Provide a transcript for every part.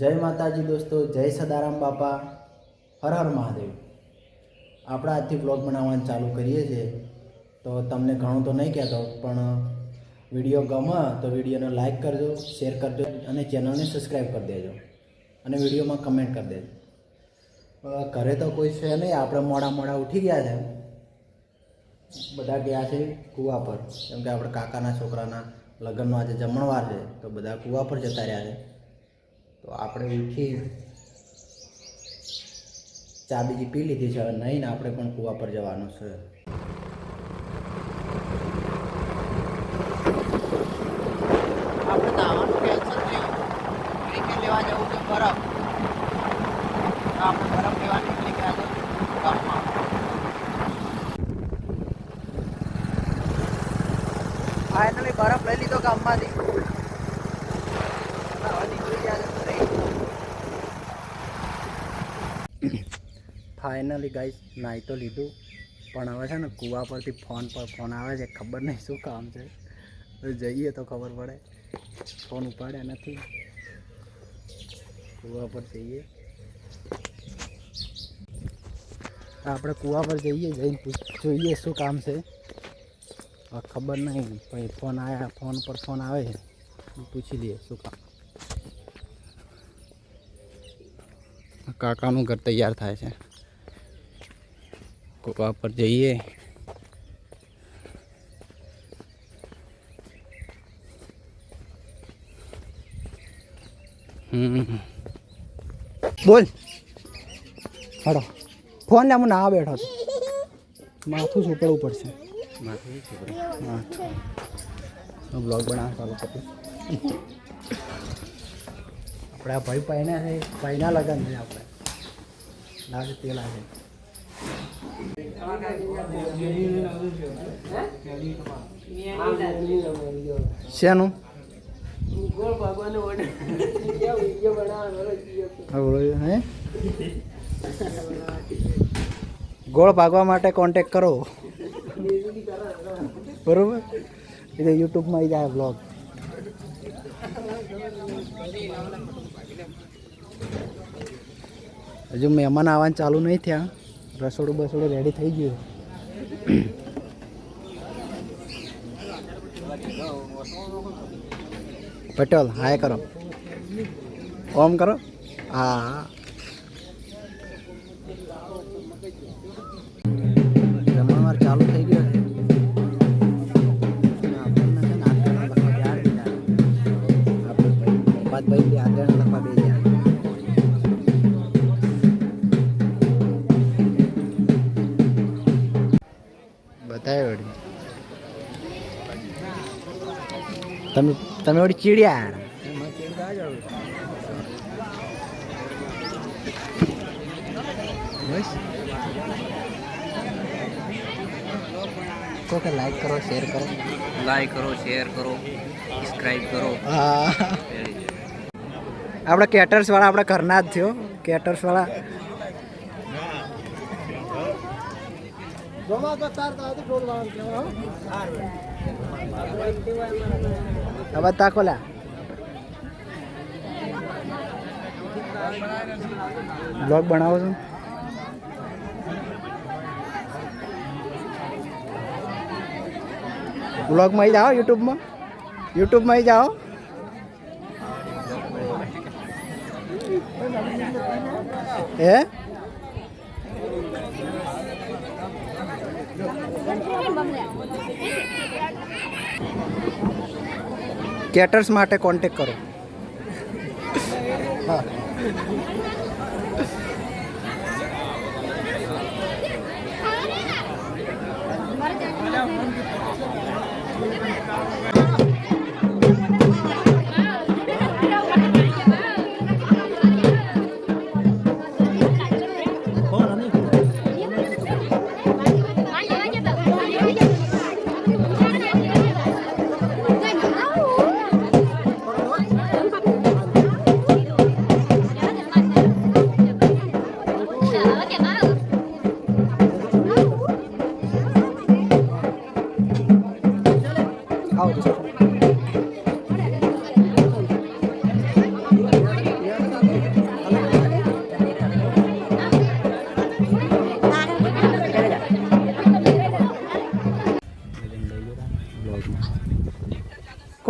જય માતાજી દોસ્તો, જય સદારામ બાપા, હર હર મહાદેવ. આપણે આજથી બ્લોગ બનાવવાનું ચાલુ કરીએ છીએ. તો તમને ઘણું તો નહીં કહેતો, પણ વીડિયો ગમે તો વિડીયોને લાઇક કરજો શેર કરજો અને ચેનલને સબસ્ક્રાઈબ કરી દેજો. અને વિડીયોમાં કમેન્ટ કરી દેજો. ઘરે તો કોઈ છે નહીં, આપણે મોડા મોડા ઉઠી ગયા છે. બધા ગયા છે કૂવા પર. કેમ કે આપણે કાકાના છોકરાના લગ્નનો આજે જમણવાર છે, તો બધા કૂવા પર જતા રહ્યા છે. તો આપણે ઉઠી ચા બીજી પી લીધી છે. હવે નહીં ને આપણે પણ કૂવા પર જવાનું છે આપણે નાવાનું ટેન્શન થયું ક્રિકેટ લેવા જવું છે બરફ તો આપણે બરફ લેવા નીકળી ગયા છે ગામમાં ફાઇનલી બરફ લઈ લીધો ગામમાંથી હવે નીકળી ગયા છે ઘરે. ફાઇનલી ગાઈસ નાહી તો લીધું. પણ હવે છે ને કૂવા પરથી ફોન પર ફોન આવે છે, ખબર નહીં શું કામ છે. જઈએ તો ખબર પડે. ફોન ઉપાડ્યા નથી. કૂવા પર જઈએ. આપણે કૂવા પર જઈએ, જઈને જોઈએ શું કામ છે. ખબર નહીં. પછી ફોન આવ્યા ફોન પર ફોન આવે છે. પૂછી લઈએ શું કામ. કાકાનું ઘર તૈયાર થાય છે. કૂવા પર જઈએ. હમ. બોલ. હડો ફોન ને ના બેઠો છું. માથું સુપડવું પડશે. માથું બ્લોગ બનાવવા ચાલુ કરું આપણે આ ભાઈ ભાઈના છે ભાઈના લગન છે આપણે. લાગે તે લાગે શેનું? ગોળ ભાગવા માટે કોન્ટેક કરો. બરોબર? એટલે યુટ્યુબમાં આવી જાય બ્લોગ હજુ મહેમાન આવવાનું ચાલુ નહીં થયા. રસોડું બસોડું રેડી થઈ ગયું. પટેલ હાય કરો. ઓમ કરો. હા. જમણવાર ચાલુ થઈ ગયો. તમે ઓડી ચીડિયા. કે લાઈક કરો શેર કરો. લાઈક કરો શેર કરો સબસ્ક્રાઇબ કરો. આપણે કેટર્સ વાળા આપણા ઘરના જ થયો કેટર્સ વાળા. હવે તાકો લ્યા બ્લોગ બનાવો છો? બ્લોગમાં જાઓ યુટ્યુબમાં યુટ્યુબમાં જાઓ. હે? કેટર્સ માટે કોન્ટેક કરો. હા. કોણ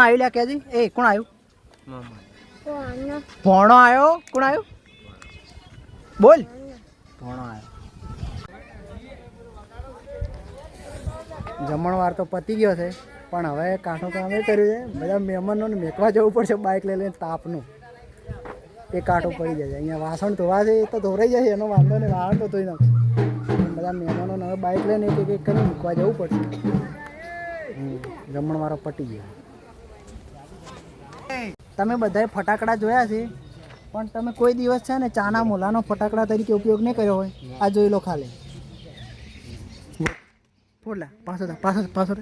આવ્યું લ્યા કેજી? એ, કોણ આવ્યું? ભણો આવ્યો? કોણ આવ્યું? બોલ. ભણો આવ્યો જમણવાર તો પતી ગયો છે. પણ હવે કાંઠો કામ એ કર્યું છે. બધા મહેમાનોને મેકવા જવું પડશે બાઇક લઈ લઈને તાપનું. એ કાંઠો પડી જશે અહીંયા વાસણ ધોવા છે એ તો ધોરાઈ જશે, એનો વાંધો નહીં વાસણ તો ધોઈ નાખશે. બધા મહેમાનોને હવે બાઇક લઈને એક એક કરીને મૂકવા જવું પડશે. જમણવારો પટી ગયો. તમે બધાએ ફટાકડા જોયા છે, પણ તમે કોઈ દિવસ છે ને ચાના મોલાનો ફટાકડા તરીકે ઉપયોગ નહીં કર્યો હોય? આ જોઈ લો ખાલી. ફોડલા પાછો પાછો પાછો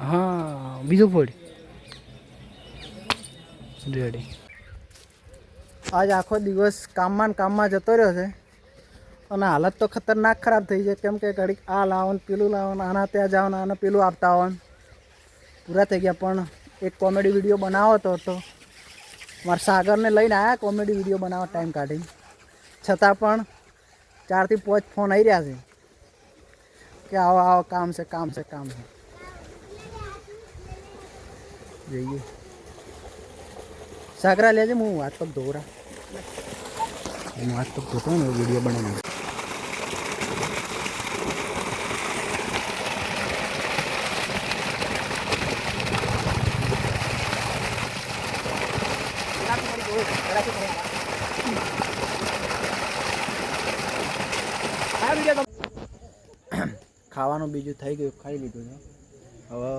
હા બીજું ફોડ. રેડી આજ આખો દિવસ કામમાં ને કામમાં જતો રહ્યો છે. અને હાલત તો ખતરનાક ખરાબ થઈ છે. કેમ કે ઘડીક આ લાવો ને પેલું લાવો આના ત્યાં જાઓ ને આને પેલું આપતા આવો ને. પૂરા થઈ ગયા. પણ એક કોમેડી વીડિયો બનાવો તો તો મારા સાગરને લઈને આવ્યા કોમેડી વીડિયો બનાવવા ટાઈમ કાઢી છતાં પણ ચારથી પાંચ ફોન આવી રહ્યા છે. કે આવો આવો કામ છે કામ છે કામ છે જઈએ સાગરા લેજે હું હાથ પગ ધોરા હું હાથ પગ ધોતો ને વીડિયો બનાવી ખાવાનું બીજું થઈ ગયું, ખાઈ લીધું છે. હવે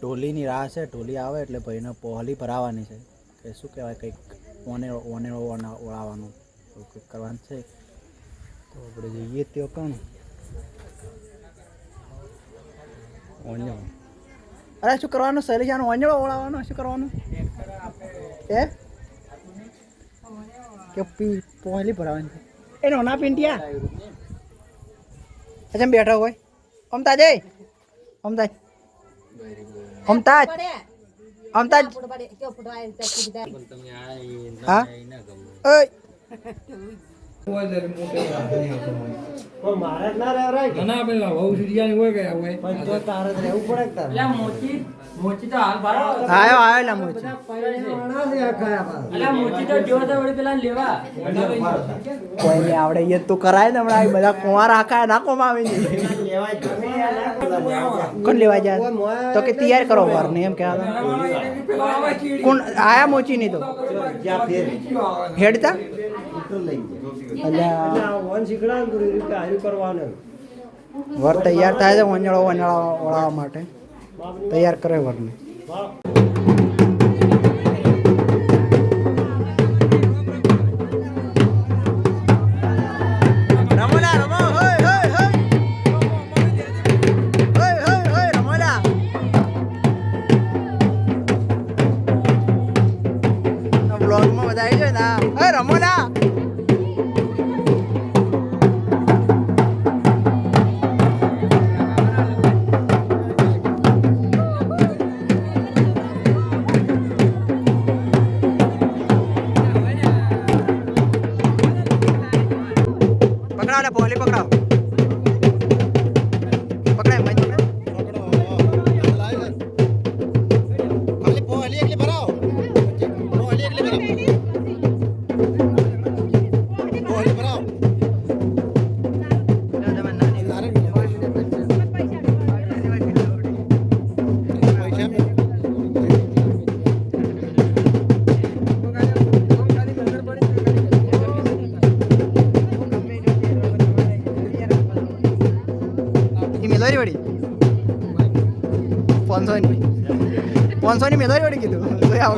ઢોલીની રાહ છે, ઢોલી આવે એટલે ભાઈને પહોલી ભરાવાની છે. કે શું કહેવાય, કંઈક ઓને ઓને ઓળાવવાનું કંઈક કરવાનું છે. તો આપણે જઈએ ત્યાં કોણ ઓણ્યો. અરે, શું કરવાનું? શૈલેષાનો ઓંજળો ઓળાવવાનો? શું કરવાનું? એ કે પી પહોલી ભરાવાની છે. એ નોના પિંટિયા. અચ્છા બેઠા હોય. અમતાજ એ અમતાજ અમતાજ અમતાજ હા? ઓય. આયો આયો લા મોચી. કોઈ નહીં આવડે એ તું કરાય ને હમણાં. બધા કુંવાર રાખાય ના કોમ આવી કોણ લેવા જાય? તો કે તૈયાર કરો વાર ને એમ કહેવા કોણ આયા મોચી નહીં તો હેડતા? વર તૈયાર થાય છે વંજળો વંજળા વળાવવા માટે. તૈયાર કરે વરને. પકડાવ લે પોલી પાંચસો ની પાંચસો ની મેલોરી વળી કીધું. તો આવો.